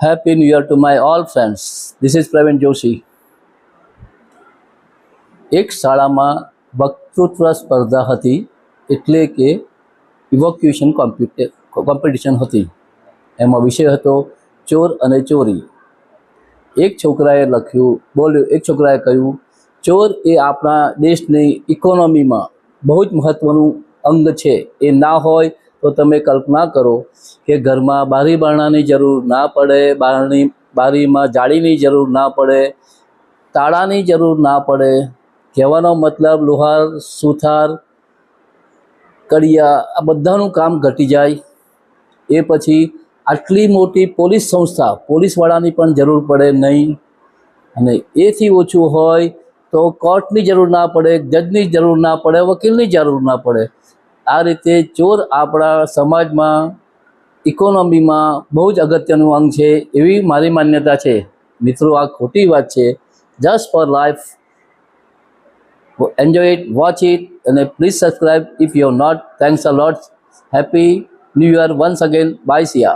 Happy New Year to my all friends. This is Pravin Joshi. એક શાળામાં વક્તૃત્વ સ્પર્ધા હતી એટલે કે ઇવોક્યુશન કોમ્પિટિશન હતી એમાં વિષય હતો ચોર અને ચોરી એક છોકરાએ લખ્યું, બોલ્યું, એક છોકરાએ કહ્યું, ચોર એ આપણા દેશની ઇકોનોમીમાં બહુ જ મહત્ત્વનું અંગ છે એ ના હોય તો તમે કલ્પના કરો કે ઘરમાં બારી બારણાની જરૂર ના પડે, બારણી, બારીમાં જાળીની જરૂર ના પડે, તાળાની જરૂર ના પડે. કહેવાનો મતલબ લુહાર, સુથાર, કડિયા, આ બધાનું કામ ઘટી જાય. એ પછી આટલી મોટી પોલીસ સંસ્થા, પોલીસવાળાની પણ જરૂર પડે નહીં. અને એથી ઓછું હોય તો કોર્ટની જરૂર ના પડે, જજની જરૂર ના પડે, વકીલની જરૂર ના પડે. આ રીતે ચોર આપણા સમાજમાં ઇકોનોમીમાં બહુ જ અગત્યનું અંગ છે એવી મારી માન્યતા છે મિત્રો આ ખોટી વાત છે just for life it watch it and please subscribe if you have not thanks a lot happy new year once again bye sia